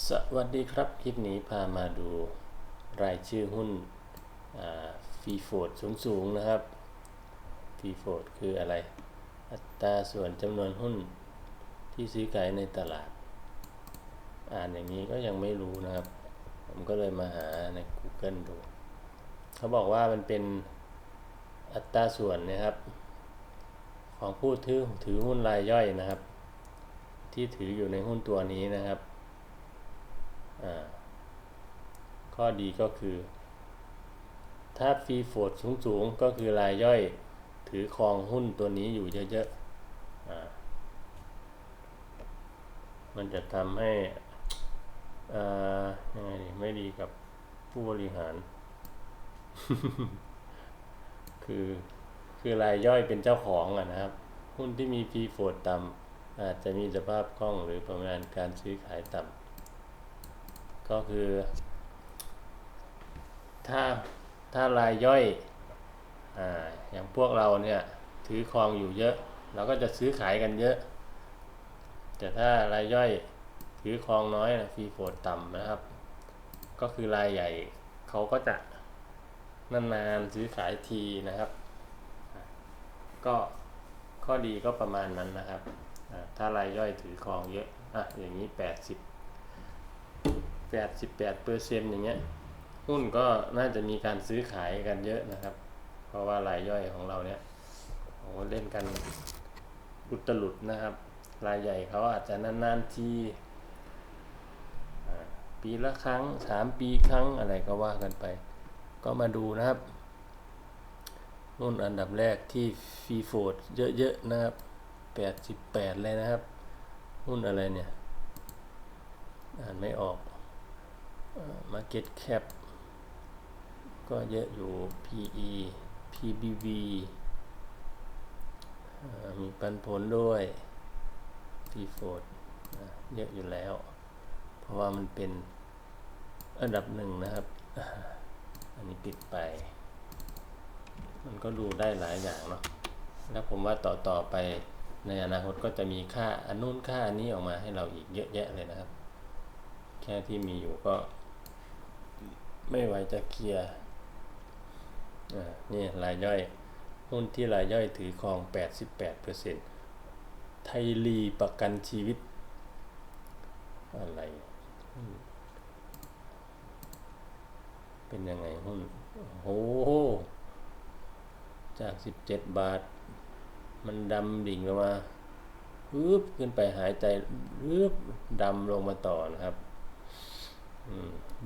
สวัสดีครับ คลิปนี้พามาดูรายชื่อหุ้นฟรีโฟดสูงๆนะครับฟรีโฟดคืออะไร อัตราส่วนจำนวนหุ้นที่ซื้อขายในตลาด อ่านอย่างนี้ก็ยังไม่รู้นะครับ ผมก็เลยมาหาใน Google ดู เขาบอกว่ามันเป็นอัตราส่วนนะครับ ของผู้ถือถือหุ้นรายย่อยนะครับ ที่ถืออยู่ในหุ้นตัวนี้นะครับ ข้อดีก็คือ ถ้าฟรีโฟดสูงๆ ก็คือรายย่อยถือครองหุ้นตัวนี้อยู่เยอะๆ มันจะทำให้ยังไงไม่ดีกับผู้บริหาร คือคือรายย่อยเป็นเจ้าของอะนะครับ หุ้นที่มีฟีโฟดต่ำอาจจะมีสภาพคล่องหรือประมาณการซื้อขายต่ำ ก็คือ ถ้าถ้ารายย่อยอ่าอย่างพวกเราเนี่ยถือครองอยู่เยอะ เราก็จะซื้อขายกันเยอะ แต่ถ้ารายย่อยถือครองน้อยฟรีโฟดต่ำนะครับ ก็คือรายใหญ่เขาก็จะนานๆซื้อขายทีนะครับ ก็ข้อดีก็ประมาณนั้นนะครับ ถ้ารายย่อยถือครองเยอะ อะ อย่างนี้ 80 88เปอร์เซ็นอย่างเงี้ยหุ้นก็น่าจะมีการซื้อขายกันเยอะนะครับ เพราะว่ารายย่อยของเราเนี่ยโอ้เล่นกันอุตลุดนะครับ รายใหญ่เขาอาจจะนานๆทีปีละครั้งสามปีครั้งอะไรก็ว่ากันไป ก็มาดูนะครับหุ้นอันดับแรกที่ฟีโฟดเยอะๆนะครับ88เลยนะครับ หุ้นอะไรเนี่ย อ่านไม่ออก Market Cap ก็เยอะอยู่ PE PBV มีปันผลด้วย p ีโฟดเยอะอยู่แล้ว เพราะว่ามันเป็นอันดับหนึ่งนะครับ อันนี้ปิดไป มันก็ดูได้หลายอย่างเนาะแล้วผมว่าต่อต่อไปในอนาคตก็จะมีค่าอันนู้นค่าอันนี้ออกมาให้เราอีกเยอะแยะเลยนะครับ แค่ที่มีอยู่ก็ ไม่ไหวจะเคลียร์นี่รายย่อยหุ้นที่รายย่อยถือครอง 88%ไทยรีประกันชีวิต อะไร เป็นยังไงหุ้นโอ้โหจาก 17 บาท มันดำดิ่งลงมาปึ๊บขึ้นไปหายใจปึ๊บดำลงมาต่อนะครับ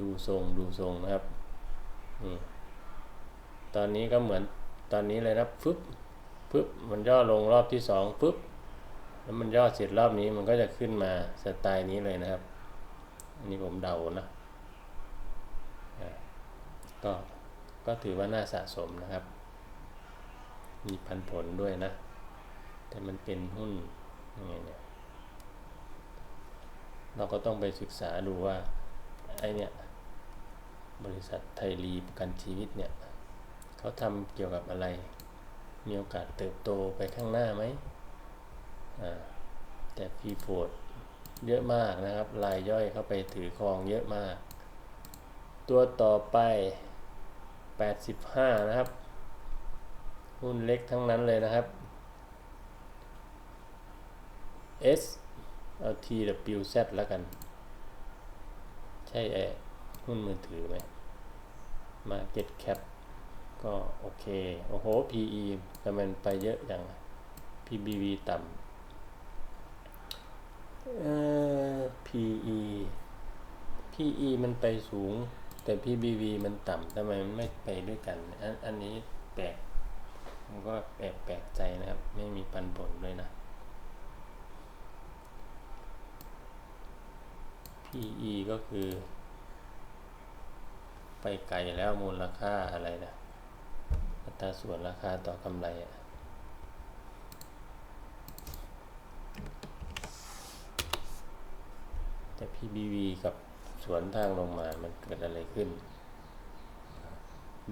ดูทรงดูทรงนะครับตอนนี้ก็เหมือนตอนนี้เลยนะฟึบฟึบมันย่อลงรอบที่สองฟึบแล้วมันย่อเสร็จรอบนี้มันก็จะขึ้นมาสไตล์นี้เลยนะครับ อันนี้ผมเดานะก็ก็ถือว่าน่าสะสมนะครับ มีพันผลด้วยนะ แต่มันเป็นหุ้นยังไงเนี่ยเราก็ต้องไปศึกษาดูว่า ไอเนี่ยบริษัทไทยรีประกันชีวิตเนี่ยเขาทำเกี่ยวกับอะไร มีโอกาสเติบโตไปข้างหน้าไหมแต่พีโฟดเยอะมากนะครับรายย่อยเข้าไปถือครองเยอะมาก ตัวต่อไป 85 นะครับ หุ้นเล็กทั้งนั้นเลยนะครับ S เอา TWZ แล้วกัน ใช่ไอ้หุ้นมือถือไหม Market Cap ก็โอเค โอ้โห PE แต่มันไปเยอะอย่าง PBV ต่ำเอ่อ PE PE มันไปสูง แต่ PBV มันต่ำทำไมมันไม่ไปด้วยกัน อันอันนี้แปลกผมก็แปลกแปลกใจนะครับ ไม่มีปันผลด้วยนะ PE ก็คือ ไปไกลแล้วมูลค่าอะไรนะอัตราส่วนราคาต่อกำไรอะแต่ PBV กับสวนทางลงมามันเกิดอะไรขึ้น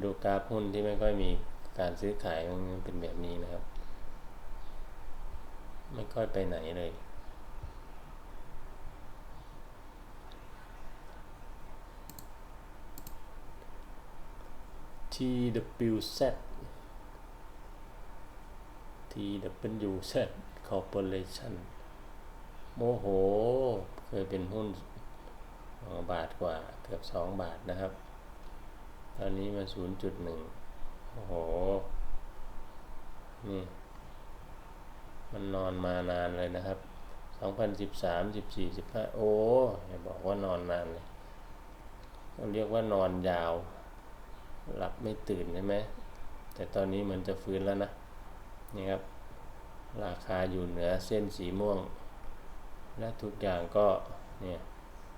ดูกราฟหุ้นที่ไม่ค่อยมีการซื้อขายมันเป็นแบบนี้นะครับ ไม่ค่อยไปไหนเลย TWZ TWZ Corporation โมโห เคยเป็นหุ้นบาทกว่าเกือบสองบาทนะครับ ตอนนี้มาศูนย์จุดหนึ่งโอ้โห นี่ มันนอนมานานเลยนะครับสองพันสิบสามสิบสี่สิบห้าโอ้อย่าบอกว่านอนนานเลยเรียกว่านอนยาว หลับไม่ตื่นใช่ไหมแต่ตอนนี้เหมือนจะฟื้นแล้วนะนี่ครับ ราคาอยู่เหนือเส้นสีม่วง และทุกอย่างก็เนี่ย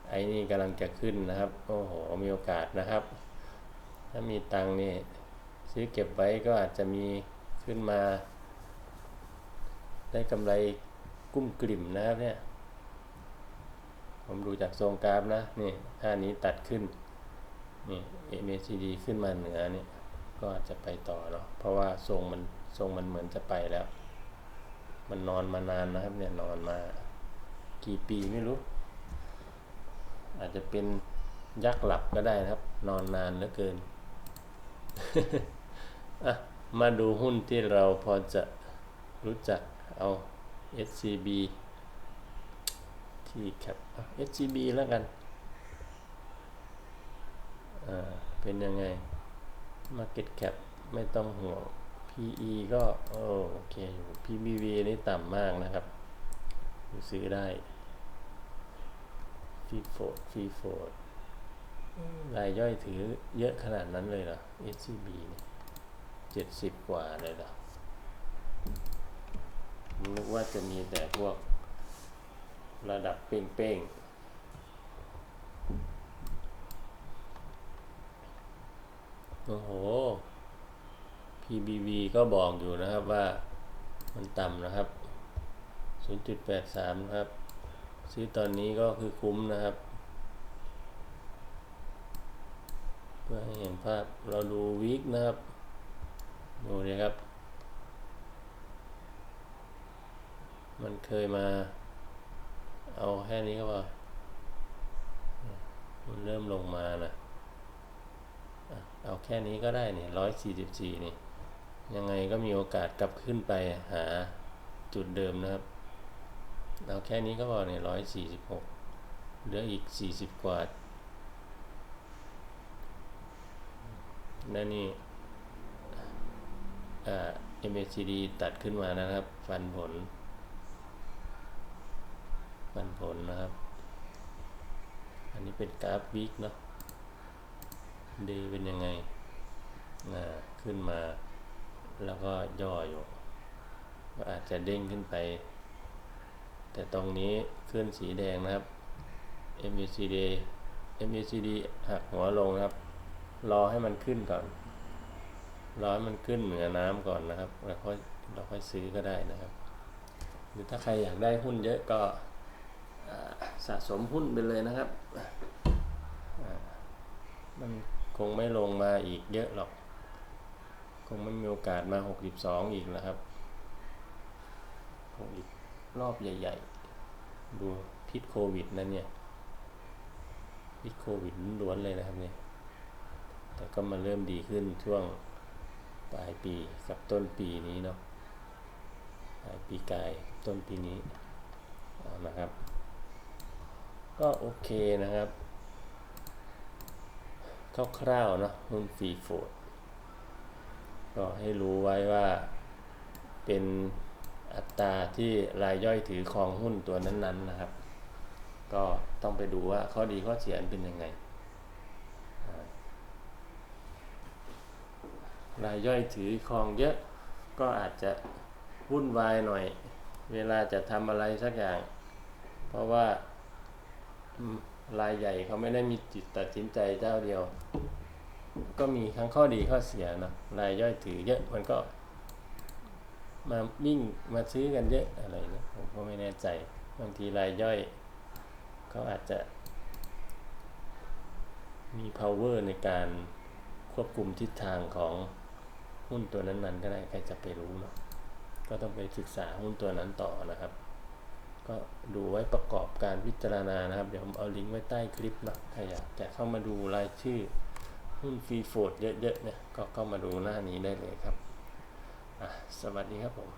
ไอ้นี่กำลังจะขึ้นนะครับ โอ้โห มีโอกาสนะครับ ถ้ามีตังนี่ซื้อเก็บไว้ก็อาจจะมีขึ้นมา ได้กำไรกุ้มกลิ่มนะครับเนี่ย ผมดูจากทรงกราฟนะ นี่ท่านี้ตัดขึ้น นี่ MACD ขึ้นมาเหนือเนี่ยก็อาจจะไปต่อเนาะเพราะว่าทรงมันทรงมันเหมือนจะไปแล้ว มันนอนมานานนะครับเนี่ยนอนมา กี่ปีไม่รู้ อาจจะเป็นยักษ์หลับก็ได้นะครับ นอนนานเหลือเกินอะมาดูหุ้นที่เราพอจะรู้จักเอา SCB ที่แคปเอา SCB แล้วกัน เป็นยังไง Market Cap ไม่ต้องห่วง PE ก็โอเคอยู่ PBV นี่ต่ำมากนะครับ ซื้อได้ฟรีโฟดฟรีโฟดรายย่อยถือเยอะขนาดนั้นเลยเหรอ SCB เนี่ยเจ็ดสิบกว่าเลยเหรอนึกว่าจะมีแต่พวกระดับเป้งๆ โอ้โห PBV ก็บอกอยู่นะครับว่ามันต่ำนะครับ 0.83 นะครับ ซื้อตอนนี้ก็คือคุ้มนะครับ เพื่อให้เห็นภาพเราดูวีคนะครับ ดูเลยครับ มันเคยมา เอาแค่นี้ก็พอมันเริ่มลงมานะ่ะ เอาแค่นี้ก็ได้เนี่ยร้อยสี่สิบสี่นี่ยังไงก็มีโอกาสกลับขึ้นไปหาจุดเดิมนะครับเอาแค่นี้ก็พอเนี่ยร้อยสี่สิบหกเหลืออีกสี่สิบกว่านั่นนี่อ่า MACD ตัดขึ้นมานะครับ ฟันผล ฟันผลนะครับ อันนี้เป็นกราฟวิกเนาะ ดย์เป็นยังไงขึ้นมา แล้วก็ย่ออยู่ก็อาจจะเด้งขึ้นไป แต่ตรงนี้ขึ้นสีแดงนะครับ MACD MACD หักหัวลงครับ รอให้มันขึ้นก่อน รอให้มันขึ้นเหนือน้ำก่อนนะครับ แล้วค่อยเราค่อยซื้อก็ได้นะครับ หรือถ้าใครอยากได้หุ้นเยอะก็สะสมหุ้นไปเลยนะครับมัน งไม่ลงมาอีกเยอะหรอก คงไม่มีโอกาสมา 62 อีกแล้วครับคงอีกรอบใหญ่ ๆ ดูพิษโควิดนั่นเนี่ย พิษโควิดล้วนเลยนะครับเนี่ยแต่ก็มาเริ่มดีขึ้นช่วงปลายปีกับต้นปีนี้เนาะปลายปีกายต้นปีนี้นะครับ ก็โอเคนะครับ คร่าวๆเนาะหุ้นฟรีโฟดก็ให้รู้ไว้ว่าเป็นอัตราที่รายย่อยถือครองหุ้นตัวนั้นๆนะครับ ก็ต้องไปดูว่าข้อดีข้อเสียนเป็นยังไง รายย่อยถือครองเยอะก็อาจจะวุ่นวายหน่อย เวลาจะทำอะไรสักอย่าง เพราะว่า รายใหญ่เขาไม่ได้มีจิตตัดสินใจเจ้าเดียว ก็มีทั้งข้อดีข้อเสียนะรายย่อยถือเยอะมันก็ มาวิ่งมาซื้อกันเยอะอะไรเนี่ยผมก็ไม่แน่ใจบางทีรายย่อยเขาอาจจะ มี power ในการควบคุมทิศทางของหุ้นตัวนั้นๆก็ได้ใครจะไปรู้เนาะก็ต้องไปศึกษาหุ้นตัวนั้นต่อนะครับ ก็ดูไว้ประกอบการพิจารณานะครับ เดี๋ยวผมเอาลิงก์ไว้ใต้คลิปนะใครอยากจะเข้ามาดูรายชื่อหุ้นฟรีโฟดเยอะๆเนี่ยก็เข้ามาดูหน้านี้ได้เลยครับ สวัสดีครับผม